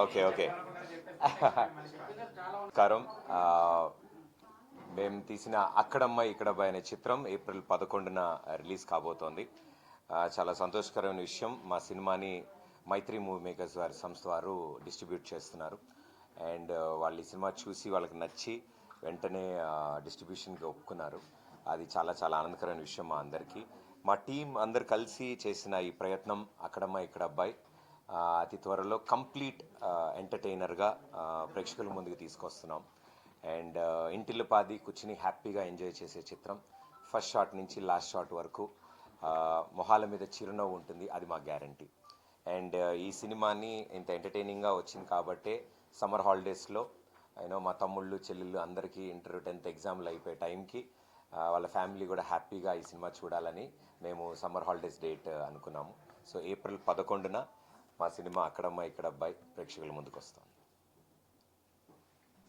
Okay okay. కారం మేము తీసిన అక్కడమ్మ ఇక్కడబ్బాయి అనే చిత్రం ఏప్రిల్ పదకొండున రిలీజ్ కాబోతోంది. చాలా సంతోషకరమైన విషయం. మా సినిమాని మైత్రి మూవీ మేకర్స్ వారి సంస్థ వారు డిస్ట్రిబ్యూట్ చేస్తున్నారు. అండ్ వాళ్ళు ఈ సినిమా చూసి వాళ్ళకి నచ్చి వెంటనే డిస్ట్రిబ్యూషన్కి ఒప్పుకున్నారు. అది చాలా చాలా ఆనందకరమైన విషయం మా అందరికీ. మా టీం అందరు కలిసి చేసిన ఈ ప్రయత్నం అక్కడమ్మ ఇక్కడ అబ్బాయి అతి త్వరలో కంప్లీట్ ఎంటర్టైనర్గా ప్రేక్షకుల ముందుకు తీసుకొస్తున్నాం. అండ్ ఇంటిల్లిపాది కూర్చుని హ్యాపీగా ఎంజాయ్ చేసే చిత్రం ఫస్ట్ షాట్ నుంచి లాస్ట్ షాట్ వరకు మొహాల మీద చిరునవ్వు ఉంటుంది అది మా గ్యారంటీ. అండ్ ఈ సినిమాని ఇంత ఎంటర్టైనింగ్గా వచ్చింది కాబట్టే సమ్మర్ హాలిడేస్లో యూనో మా తమ్ముళ్ళు చెల్లెళ్ళు అందరికీ ఇంటర్ టెన్త్ ఎగ్జామ్లు అయిపోయే టైంకి వాళ్ళ ఫ్యామిలీ కూడా హ్యాపీగా ఈ సినిమా చూడాలని మేము సమ్మర్ హాలిడేస్ డేట్ అనుకున్నాము. సో ఏప్రిల్ పదకొండున మా సినిమా అక్కడమ్మ ఇక్కడ అబ్బాయి ప్రేక్షకుల ముందుకు వస్తాం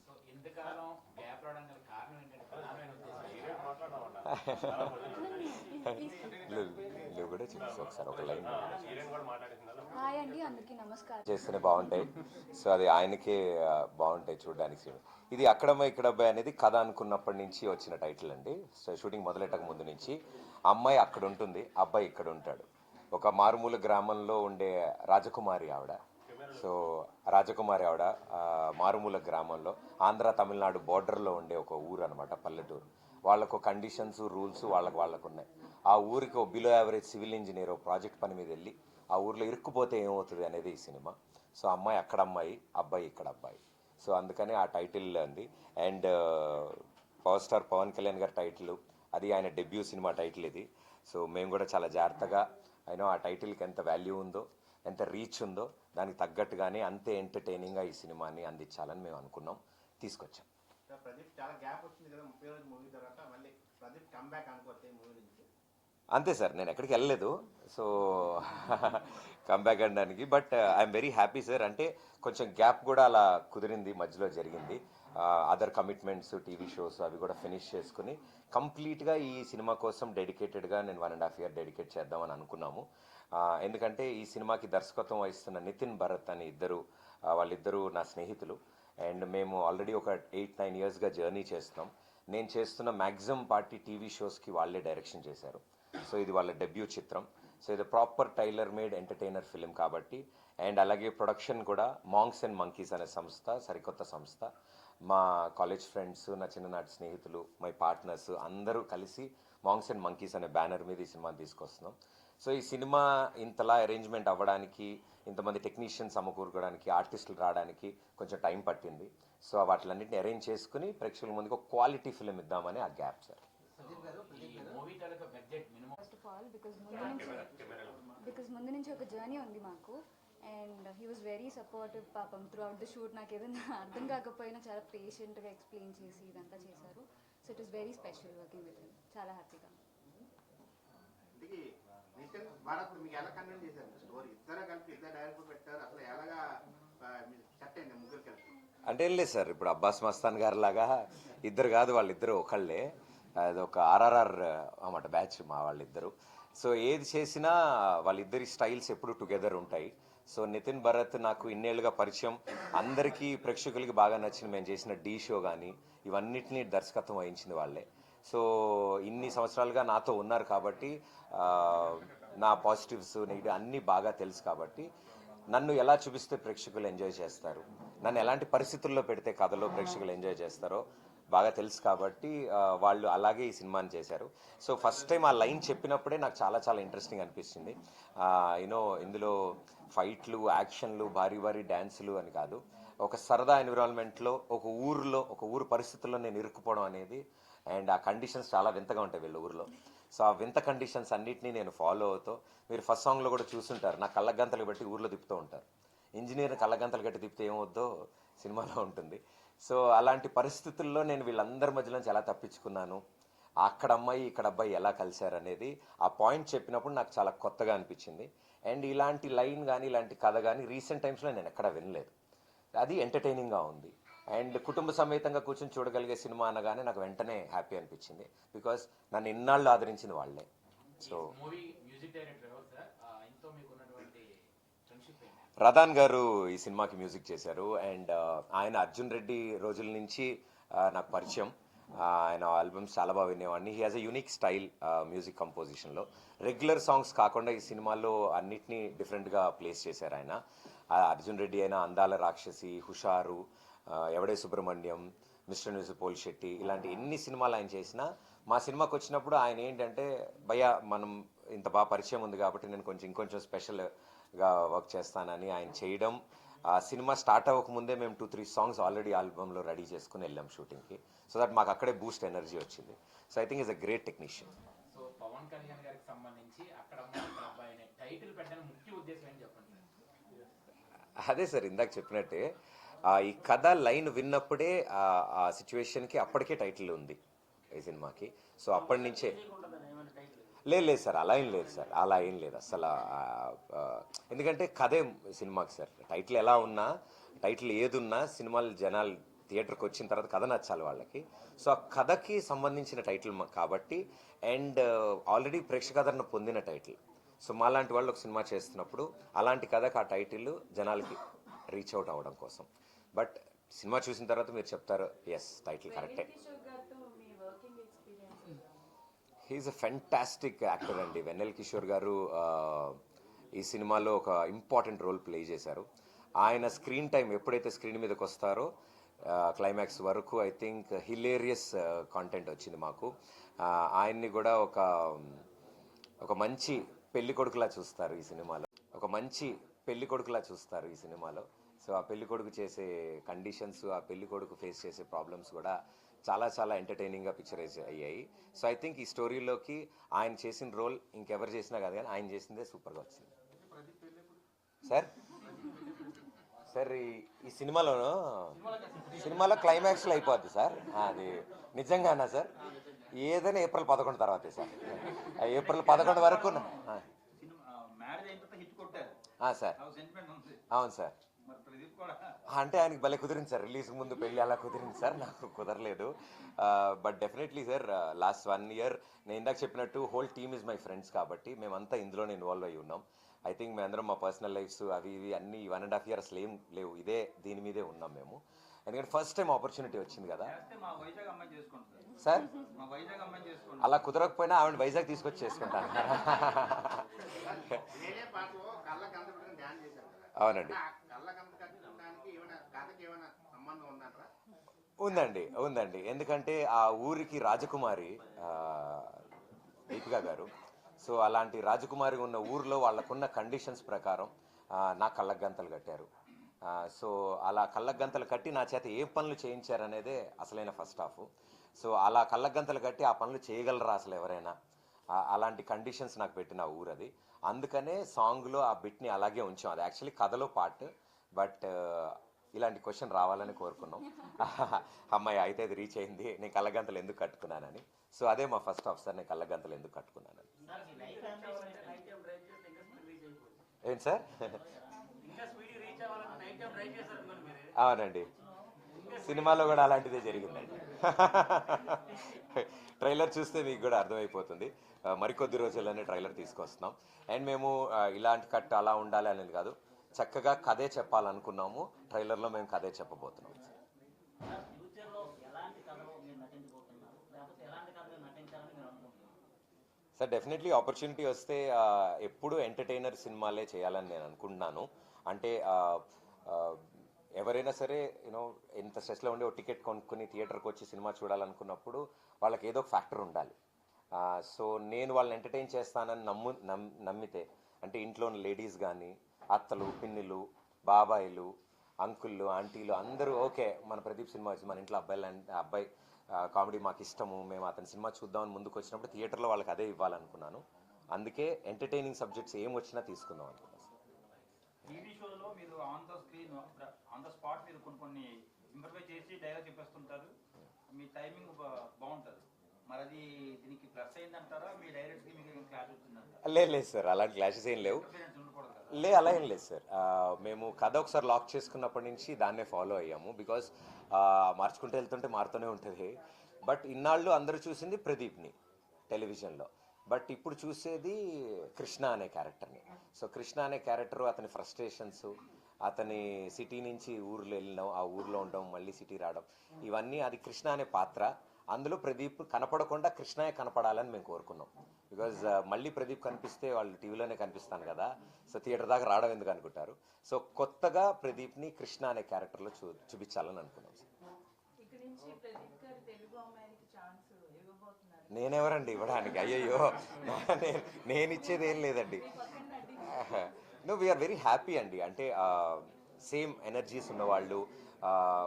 సో ఇంతకాలం గ్యాప్ రావడం గల కారణం ఏంటంటే ప్రధానమైన నువ్వు నువ్వు కూడా ఒకసారి ఒక లైన్ హాయ్ అండి అందరికీ నమస్కారం. చేస్తేనే బాగుంటాయి. సో అది ఆయనకే బాగుంటాయి చూడడానికి ఇది అక్కడమ్మ ఇక్కడ అబ్బాయి అనేది కథ అనుకున్నప్పటి నుంచి వచ్చిన టైటిల్ అండి. సో షూటింగ్ మొదలెట్టక ముందు నుంచి అమ్మాయి అక్కడ ఉంటుంది అబ్బాయి ఇక్కడ ఉంటాడు. ఒక మారుమూల గ్రామంలో ఉండే రాజకుమారి ఆవిడ. సో రాజకుమారి ఆవిడ మారుమూల గ్రామంలో ఆంధ్ర తమిళనాడు బోర్డర్లో ఉండే ఒక ఊరు అనమాట పల్లెటూరు. వాళ్ళకు కండిషన్స్ రూల్స్ వాళ్ళకు వాళ్ళకు ఉన్నాయి ఆ ఊరికి ఒక below average civil engineer project పని మీద వెళ్ళి ఆ ఊర్లో ఇరుక్కుపోతే ఏమవుతుంది అనేది ఈ సినిమా. సో అమ్మాయి అక్కడ అమ్మాయి అబ్బాయి ఇక్కడ అబ్బాయి. సో అందుకని ఆ టైటిల్ ఉంది. And power star Pawan Kalyan గారి టైటిల్ అది ఆయన డెబ్యూ సినిమా టైటిల్ ఇది. సో మేము కూడా చాలా జాగ్రత్తగా అయినా ఆ టైటిల్కి ఎంత వాల్యూ ఉందో ఎంత రీచ్ ఉందో దానికి తగ్గట్టుగానే అంతే ఎంటర్టైనింగ్గా ఈ సినిమాని అందించాలని మేము అనుకున్నాం. తీసుకొచ్చాం. అంతే సార్ నేను ఎక్కడికి వెళ్ళలేదు. సో కంబ్యాక్ అనడానికి but I'm very happy sir అంటే కొంచెం గ్యాప్ కూడా అలా కుదిరింది మధ్యలో జరిగింది. అదర్ కమిట్మెంట్స్ టీవీ షోస్ అవి కూడా ఫినిష్ చేసుకుని కంప్లీట్గా ఈ సినిమా కోసం డెడికేటెడ్గా నేను one and half year dedicate చేద్దామని అనుకున్నాము. ఎందుకంటే ఈ సినిమాకి దర్శకత్వం వహిస్తున్న నితిన్ భరత్ అని ఇద్దరు వాళ్ళిద్దరూ నా స్నేహితులు. అండ్ మేము ఆల్రెడీ ఒక ఎయిట్ నైన్ ఇయర్స్గా జర్నీ చేస్తున్నాం. నేను చేస్తున్న మ్యాక్సిమం పార్టీ టీవీ షోస్కి వాళ్ళే డైరెక్షన్ చేశారు. సో ఇది వాళ్ళ డెబ్యూ చిత్రం. సో ఇది proper tailor made entertainer film కాబట్టి అండ్ అలాగే ప్రొడక్షన్ కూడా మాంగ్స్ అండ్ మంకీస్ అనే సంస్థ సరికొత్త సంస్థ. మా కాలేజ్ ఫ్రెండ్స్ నా చిన్ననాటి స్నేహితులు మై పార్ట్నర్స్ అందరూ కలిసి మాంగ్స్ అండ్ మంకీస్ అనే బ్యానర్ మీద ఈ సినిమాని తీసుకొస్తున్నాం. సో ఈ సినిమా ఇంతలా అరేంజ్మెంట్ అవ్వడానికి ఇంతమంది టెక్నీషియన్స్ సమకూరుకోవడానికి ఆర్టిస్టులు రావడానికి కొంచెం టైం పట్టింది. సో వాటిలన్నింటిని అరేంజ్ చేసుకుని ప్రేక్షకుల ముందుకు ఒక క్వాలిటీ ఫిలిం ఇద్దామని ఆ gap sir first of all because ముందు నుంచి బికాజ్ ముందు నుంచి ఒక జర్నీ ఉంది మాకు. And he was very supportive పాపం త్రూ అవుట్ ద షూట్ నాకు ఏదైనా అర్థం కాకపోయినా చాలా పేషెంట్గా ఎక్స్ప్లెయిన్ చేసి ఇదంతా చేశారు. So it is very special working with him చాలా హ్యాపీగా. అంటే లేదు సార్ ఇప్పుడు అబ్బాస్ మస్తాన్ గారు లాగా ఇద్దరు కాదు వాళ్ళిద్దరు ఒకళ్ళే. అది ఒక ఆర్ఆర్ఆర్ అన్నమాట బ్యాచ్ మా వాళ్ళిద్దరు. సో ఏది చేసినా వాళ్ళిద్దరి స్టైల్స్ ఎప్పుడు టుగెదర్ ఉంటాయి. సో నితిన్ భరత్ నాకు ఇన్నేళ్ళుగా పరిచయం. అందరికీ ప్రేక్షకులకి బాగా నచ్చిన మేము చేసిన డీ షో కానీ ఇవన్నిటిని దర్శకత్వం వహించింది వాళ్ళే. సో ఇన్ని సంవత్సరాలుగా నాతో ఉన్నారు కాబట్టి నా పాజిటివ్స్ నెగిటివ్ అన్నీ బాగా తెలుసు కాబట్టి నన్ను ఎలా చూపిస్తే ప్రేక్షకులు ఎంజాయ్ చేస్తారు? నన్ను ఎలాంటి పరిస్థితుల్లో పెడితే కథలో ప్రేక్షకులు ఎంజాయ్ చేస్తారో బాగా తెలుసు కాబట్టి వాళ్ళు అలాగే ఈ సినిమాని చేశారు. సో ఫస్ట్ టైం ఆ లైన్ చెప్పినప్పుడే నాకు చాలా చాలా ఇంట్రెస్టింగ్ అనిపించింది యూనో ఇందులో ఫైట్లు యాక్షన్లు భారీ భారీ డ్యాన్సులు అని కాదు. ఒక సరదా ఎన్విరాన్మెంట్లో ఒక ఊరిలో ఒక ఊరు పరిస్థితుల్లో నేను ఇరుక్కుపోవడం అనేది అండ్ ఆ కండిషన్స్ చాలా వింతగా ఉంటాయి వీళ్ళ ఊరిలో. సో ఆ వింత కండిషన్స్ అన్నిటినీ నేను ఫాలో అవుతూ మీరు ఫస్ట్ సాంగ్లో కూడా చూసుంటారు. నా కళ్ళగంతలు బట్టి ఊర్లో తిప్పుతూ ఉంటారు. ఇంజనీర్ కళ్ళగంతలు గట్టి తిప్పితే ఏమవుద్దో సినిమాలో ఉంటుంది. సో అలాంటి పరిస్థితుల్లో నేను వీళ్ళందరి మధ్యలో నుంచి ఎలా తప్పించుకున్నాను. అక్కడ అమ్మాయి ఇక్కడ అబ్బాయి ఎలా కలిశారు అనేది ఆ పాయింట్ చెప్పినప్పుడు నాకు చాలా కొత్తగా అనిపించింది. అండ్ ఇలాంటి లైన్ కానీ ఇలాంటి కథ కానీ రీసెంట్ టైమ్స్లో నేను ఎక్కడా వినలేదు. అది ఎంటర్టైనింగ్గా ఉంది. అండ్ కుటుంబ సమేతంగా కూర్చొని చూడగలిగే సినిమా అనగానే నాకు వెంటనే హ్యాపీ అనిపించింది. బికాస్ నన్ను ఇన్నాళ్ళు ఆదరించింది వాళ్ళే. సో మూవీ మ్యూజిక్ డైరెక్టర్ ఎవరు సార్ ఆయనతో మీకు ఉన్నటువంటి ఫ్రెండ్షిప్ ఏంటి రదాన్ గారు ఈ సినిమాకి మ్యూజిక్ చేశారు. అండ్ ఆయన అర్జున్ రెడ్డి రోజుల నుంచి నాకు పరిచయం. ఆయన ఆల్బమ్స్ చాలా బాగా వినేవాడిని. He has a unique style music కంపోజిషన్లో regular songs కాకుండా ఈ సినిమాలో అన్నిటినీ డిఫరెంట్గా ప్లేస్ చేశారు ఆయన. అర్జున్ రెడ్డి అయినా అందాల రాక్షసి హుషారు ఎవడే సుబ్రహ్మణ్యం మిస్టర్ న్యూస్ పోల్ శెట్టి ఇలాంటి ఎన్ని సినిమాలు ఆయన చేసినా మా సినిమాకి వచ్చినప్పుడు ఆయన ఏంటంటే భయ మనం ఇంత బాగా పరిచయం ఉంది కాబట్టి నేను కొంచెం ఇంకొంచెం స్పెషల్ స్పెషల్గా వర్క్ చేస్తానని ఆయన చేయడం. ఆ సినిమా స్టార్ట్ అవ్వకముందే మేము టూ త్రీ సాంగ్స్ ఆల్రెడీ ఆల్బంలో రెడీ చేసుకుని వెళ్ళాం షూటింగ్కి. సో దట్ మాకు అక్కడే బూస్ట్ ఎనర్జీ వచ్చింది. So I think is a great technician so Pawan Kalyan గారికి సంబంధించి అక్కడ అమ్మాయి అక్కడ అబ్బాయి అనే టైటిల్ పెట్టడానికి ముఖ్య ఉద్దేశం ఏంటి చెప్పండి? సార్ అదే సార్ ఇందాక చెప్పినట్టే ఈ కథ లైన్ విన్నప్పుడే ఆ, ఆ సిచ్యువేషన్కి అప్పటికే టైటిల్ ఉంది ఈ సినిమాకి. సో అప్పటి నుంచే లేదు లేదు సార్ అలా ఏం లేదు సార్ అలా ఏం లేదు అసలు ఎందుకంటే కథే సినిమాకి సార్ టైటిల్ ఎలా ఉన్నా టైటిల్ ఏదున్నా సినిమాలు జనాలు థియేటర్కి వచ్చిన తర్వాత కథ నచ్చాలి వాళ్ళకి. సో ఆ కథకి సంబంధించిన టైటిల్ మాకు కాబట్టి అండ్ ఆల్రెడీ ప్రేక్షకాదరణ పొందిన టైటిల్. సో మాలాంటి వాళ్ళు ఒక సినిమా చేస్తున్నప్పుడు అలాంటి కథకు ఆ టైటిల్ జనాలకి రీచ్ అవుట్ అవ్వడం కోసం. బట్ సినిమా చూసిన తర్వాత మీరు చెప్తారు ఎస్ టైటిల్ కరెక్టే. He is a fantastic actor అండి. వెన్నెల్ కిషోర్ గారు ఈ సినిమాలో ఒక ఇంపార్టెంట్ రోల్ ప్లే చేశారు. ఆయన స్క్రీన్ టైం ఎప్పుడైతే స్క్రీన్ మీదకి వస్తారో క్లైమాక్స్ వరకు ఐ థింక్ హిలేరియస్ కాంటెంట్ వచ్చింది మాకు. ఆయన్ని కూడా ఒక ఒక మంచి పెళ్ళి కొడుకులా చూస్తారు ఈ సినిమాలో. ఒక మంచి పెళ్ళి కొడుకులా చూస్తారు ఈ సినిమాలో. సో ఆ పెళ్ళి కొడుకు చేసే కండిషన్స్ ఆ పెళ్ళి కొడుకు ఫేస్ చేసే ప్రాబ్లమ్స్ కూడా చాలా చాలా ఎంటర్టైనింగ్గా పిక్చరైజ్ అయ్యాయి. సో ఐ థింక్ ఈ స్టోరీలోకి ఆయన చేసిన రోల్ ఇంకెవరు చేసినా కాదు కానీ ఆయన చేసిందే సూపర్గా వచ్చింది. సార్ సార్ ఈ- సినిమాలోను సినిమాలో క్లైమాక్స్లో అయిపోద్ది సార్ అది నిజంగానా సార్ ఏదైనా ఏప్రిల్ పదకొండు తర్వాతే సార్ ఏప్రిల్ పదకొండు వరకు సార్ అవును సార్ అంటే ఆయనకి భలే కుదిరింది సార్. రిలీజ్ ముందు పెళ్ళి అలా కుదిరింది సార్. నాకు కుదరలేదు. But definitely sir last one year నేను ఇందాక చెప్పినట్టు whole team is my friends కాబట్టి మేమంతా ఇందులోనే ఇన్వాల్వ్ అయ్యి ఉన్నాం. ఐ థింక్ మేమందరం మా పర్సనల్ లైఫ్స్ అవి ఇవి అన్ని వన్ అండ్ హాఫ్ ఇయర్ అసలు ఏం లేవు. ఇదే దీని మీదే ఉన్నాం మేము. ఎందుకంటే ఫస్ట్ టైం ఆపర్చునిటీ వచ్చింది కదా. సార్. అలా కుదరకపోయినా ఆవిడ వైజాగ్ తీసుకొచ్చి చేసుకుంటాను అవునండి ఆ కళ్ళ గంత కట్టుకోవడానికి ఏమైనా కథకి ఏమైనా సంబంధం ఉందంటారా ఉందండి ఉందండి. ఎందుకంటే ఆ ఊరికి రాజకుమారి దీపికా గారు. సో అలాంటి రాజకుమారి ఉన్న ఊర్లో వాళ్ళకున్న కండిషన్స్ ప్రకారం నా కళ్ళకు గంతలు కట్టారు. సో అలా కళ్ళకు గంతలు కట్టి నా చేత ఏ పనులు చేయించారనేదే అసలైన ఫస్ట్ హాఫ్ సో అలా కళ్ళకు గంతలు కట్టి ఆ పనులు చేయగలరా అసలు ఎవరైనా? అలాంటి కండిషన్స్ నాకు పెట్టిన ఊరు అది అందుకనే సాంగ్లో ఆ బిట్ని అలాగే ఉంచాం. అది యాక్చువల్లీ కథలో పార్ట్ బట్ ఇలాంటి క్వశ్చన్ రావాలని కోరుకున్నాం. అమ్మాయి అయితే అది రీచ్ అయింది. నేను కళ్ళగంతలు ఎందుకు కట్టుకున్నానని. సో అదే మా ఫస్ట్ ఆఫీసర్ నేను కళ్ళగంతలు ఎందుకు కట్టుకున్నానని. ఏంటి సార్? అవునండి. సినిమాలో కూడా అలాంటిదే జరిగిందండి. ట్రైలర్ చూస్తే మీకు కూడా అర్థమైపోతుంది. మరికొద్ది రోజుల్లోనే ట్రైలర్ తీసుకొస్తున్నాం. అండ్ మేము ఇలాంటి కట్ అలా ఉండాలి అనేది కాదు. చక్కగా కథే చెప్పాలనుకున్నాము. ట్రైలర్లో మేము కథే చెప్పబోతున్నాం. సార్ డెఫినెట్లీ ఆపర్చునిటీ వస్తే ఎప్పుడు ఎప్పుడూ ఎంటర్టైనర్ సినిమాలే చేయాలని నేను అనుకుంటున్నాను. అంటే ఎవరైనా సరే యూనో ఎంత స్ట్రెస్లో ఉండి ఒక టికెట్ కొనుక్కుని థియేటర్కి వచ్చి సినిమా చూడాలనుకున్నప్పుడు వాళ్ళకి ఏదో ఒక ఫ్యాక్టర్ ఉండాలి. సో నేను వాళ్ళని ఎంటర్టైన్ చేస్తానని నమ్ము నమ్మితే అంటే ఇంట్లో లేడీస్ కానీ అత్తలు పిన్నిలు బాబాయిలు అంకుళ్ళు ఆంటీలు అందరూ ఓకే మన ప్రదీప్ సినిమా వచ్చి మన ఇంట్లో అబ్బాయిలు అబ్బాయి కామెడీ మాకు ఇష్టము మేము అతని సినిమా చూద్దామని ముందుకు వచ్చినప్పుడు థియేటర్లో వాళ్ళకి అదే ఇవ్వాలనుకున్నాను. అందుకే ఎంటర్టైనింగ్ సబ్జెక్ట్స్ ఏం వచ్చినా తీసుకుందాం అనుకున్నాను టీవీ షోలో మీరు on the screen on the spot మీరు కొన్ని కొన్ని ఇంప్రవైజ్ చేసి డైలాగ్ చెప్పేస్తుంటారు. మీ టైమింగ్ బాగుంటుంది. లేదు లేదు సార్ అలాంటి క్లాషెస్ ఏం లేవు. లే అలా ఏం లేదు సార్. మేము కథ ఒకసారి లాక్ చేసుకున్నప్పటి నుంచి దాన్నే ఫాలో అయ్యాము బికాస్ మార్చుకుంటూ వెళ్తుంటే మారుతూనే ఉంటుంది. బట్ ఇన్నాళ్ళు అందరూ చూసింది ప్రదీప్ని టెలివిజన్లో. బట్ ఇప్పుడు చూసేది కృష్ణ అనే క్యారెక్టర్ని. సో కృష్ణ అనే క్యారెక్టర్ అతని ఫ్రస్ట్రేషన్స్ అతని సిటీ నుంచి ఊర్లో వెళ్ళడం ఆ ఊర్లో ఉండడం మళ్ళీ సిటీ రావడం ఇవన్నీ అది కృష్ణ అనే పాత్ర. అందులో ప్రదీప్ కనపడకుండా కృష్ణయే కనపడాలని మేము కోరుకున్నాం. బికాజ్ మళ్ళీ ప్రదీప్ కనిపిస్తే వాళ్ళు టీవీలోనే కనిపిస్తాను కదా సో థియేటర్ దాకా రావడం ఎందుకు అనుకుంటారు? సో కొత్తగా ప్రదీప్ని కృష్ణ అనే క్యారెక్టర్లో చూ చూపించాలని అనుకున్నాం నేనెవరండి ఇవ్వడానికి? అయ్యయ్యో నేను నేను ఇచ్చేది ఏం లేదండి నో వీఆర్ వెరీ హ్యాపీ అండి. అంటే సేమ్ ఎనర్జీస్ ఉన్నవాళ్ళు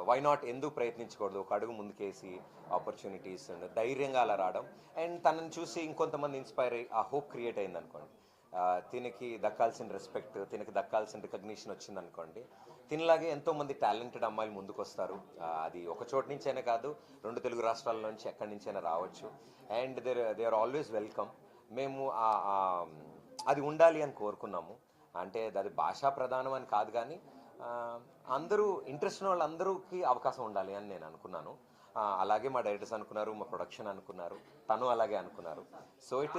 వై నాట్ ఎందుకు ప్రయత్నించకూడదు? ఒక అడుగు ముందుకేసి ఆపర్చునిటీస్ ధైర్యంగా అలా రావడం. అండ్ తనని చూసి ఇంకొంతమంది ఇన్స్పైర్ అయ్యి ఆ హోప్ క్రియేట్ అయింది అనుకోండి తినకి దక్కాల్సిన రెస్పెక్ట్ తినకి దక్కాల్సిన రికగ్నిషన్ వచ్చింది అనుకోండి తినలాగే ఎంతో మంది టాలెంటెడ్ అమ్మాయిలు ముందుకు వస్తారు అది ఒక చోటు నుంచైనా కాదు రెండు తెలుగు రాష్ట్రాల నుంచి ఎక్కడి నుంచైనా రావచ్చు. And there they are always welcome మేము అది ఉండాలి అని కోరుకున్నాము. అంటే అది భాషా ప్రధానం అని కాదు కానీ అందరూ ఇంట్రెస్ట్ ఉన్న వాళ్ళందరికీ అవకాశం ఉండాలి అని నేను అనుకున్నాను. అలాగే మా డైరెక్టర్స్ అనుకున్నారు మా ప్రొడక్షన్ అనుకున్నారు తను అలాగే అనుకున్నారు. సో ఇట్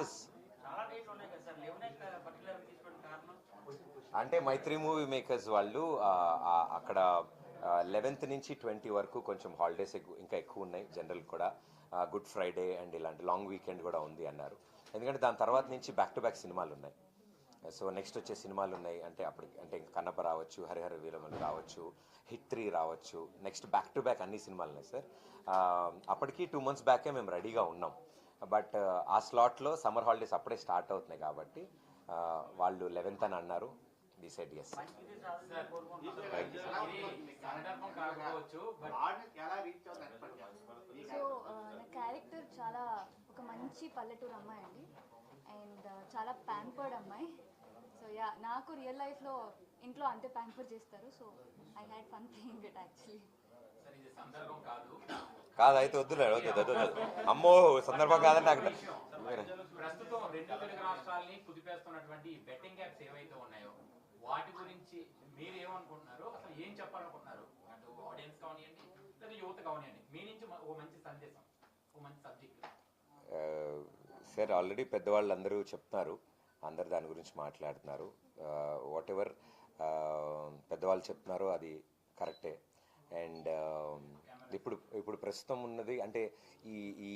కారణం? అంటే మైత్రి మూవీ మేకర్స్ వాళ్ళు అక్కడ లెవెన్త్ నుంచి ట్వంటీ వరకు కొంచెం హాలిడేస్ ఇంకా ఎక్కువ ఉన్నాయి జనరల్ కూడా. గుడ్ ఫ్రైడే అండ్ ఇలాంటి లాంగ్ వీకెండ్ కూడా ఉంది అన్నారు. ఎందుకంటే దాని తర్వాత నుంచి బ్యాక్ టు బ్యాక్ సినిమాలు ఉన్నాయి. సో నెక్స్ట్ వచ్చే సినిమాలు ఉన్నాయి. అంటే అప్పటికి అంటే ఇంకా కన్నప్ప రావచ్చు హరిహర వీరమలు రావచ్చు హిట్ త్రీ రావచ్చు. నెక్స్ట్ బ్యాక్ టు బ్యాక్ అన్ని సినిమాలు ఉన్నాయి సార్. అప్పటికి టూ మంత్స్ బ్యాకే మేము రెడీగా ఉన్నాం. బట్ ఆ స్లాట్లో సమ్మర్ హాలిడేస్ అప్పుడే స్టార్ట్ అవుతున్నాయి కాబట్టి వాళ్ళు లెవెన్త్ అని అన్నారు. డిసైడ్ ఎస్ సో నా క్యారెక్టర్ చాలా ఒక మంచి పల్లెటూరు అమ్మాయి అండి. అండ్ చాలా ప్యాంపర్డ్ అమ్మాయి. సో యా నాకు రియల్ లైఫ్లో ఇంట్లో అంతే ప్యాంపర్ చేస్తారు. So I had fun playing it actually sir ఇది సందర్భం కాదు కాదు అయితే వద్దులే. అమ్మో సందర్భం కాదని నాకు ప్రస్తుతం రెండు తెలుగు రాష్ట్రాలని కుదిపేస్తున్నటువంటి బెట్టింగ్ యాప్స్ ఏవైతే ఉన్నాయో వాటి గురించి మీరు ఏమనుకుంటున్నారు అసలు ఏం చెప్పాలనుకుంటున్నారు? అటు ఆడియన్స్ కానివ్వండి లేదా యువత కానివ్వండి మీ నుంచి మ- ఓ మంచి సందేశం ఓ మంచి సబ్జెక్ట్ సార్ ఆల్రెడీ పెద్దవాళ్ళు అందరూ చెప్తున్నారు అందరు దాని గురించి మాట్లాడుతున్నారు. వాట్ ఎవర్ పెద్దవాళ్ళు చెప్తున్నారో అది కరెక్టే. అండ్ ఇప్పుడు ఇప్పుడు ప్రస్తుతం ఉన్నది అంటే ఈ ఈ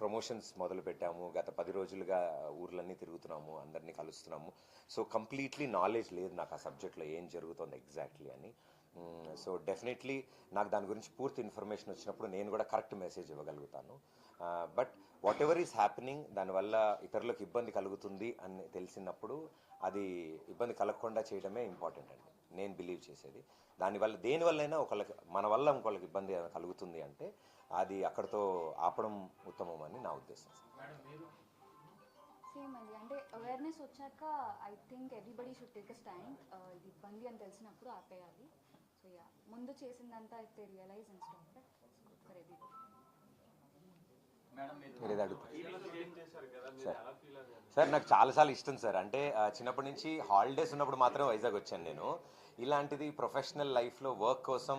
ప్రమోషన్స్ మొదలు పెట్టాము. గత పది రోజులుగా ఊర్లన్నీ తిరుగుతున్నాము అందరినీ కలుస్తున్నాము. సో కంప్లీట్లీ నాలెడ్జ్ లేదు నాకు ఆ సబ్జెక్ట్లో ఏం జరుగుతుంది ఎగ్జాక్ట్లీ అని. సో డెఫినెట్లీ నాకు దాని గురించి పూర్తి ఇన్ఫర్మేషన్ వచ్చినప్పుడు నేను కూడా కరెక్ట్ మెసేజ్ ఇవ్వగలుగుతాను. But whatever is happening దానివల్ల ఇతరులకు ఇబ్బంది కలుగుతుంది అని తెలిసినప్పుడు అది ఇబ్బంది కలగకుండా చేయడమే ఇంపార్టెంట్ అండి. నేను బిలీవ్ చేసేది. దానివల్ల దేనివల్లైనా ఒకళ్ళకి మన వల్ల ఇంకొకళ్ళకి ఇబ్బంది కలుగుతుంది అంటే అది అక్కడితో ఆపడం ఉత్తమం అని నా ఉద్దేశం. మేడం మీరు? సేమ్ అండి. అంటే అవేర్నెస్ వచ్చాక I think everybody should take a stand ఇది ఇబ్బంది అని తెలిసినప్పుడు ఆపేయాలి. సో యా ముందు చేసిందంతా అయితే realise and stop for everybody ఏది సార్. నాకు చాలాసార్లు ఇష్టం సార్. అంటే చిన్నప్పటి నుంచి హాలిడేస్ ఉన్నప్పుడు మాత్రం వైజాగ్ వచ్చాను నేను. ఇలాంటిది ప్రొఫెషనల్ లైఫ్లో వర్క్ కోసం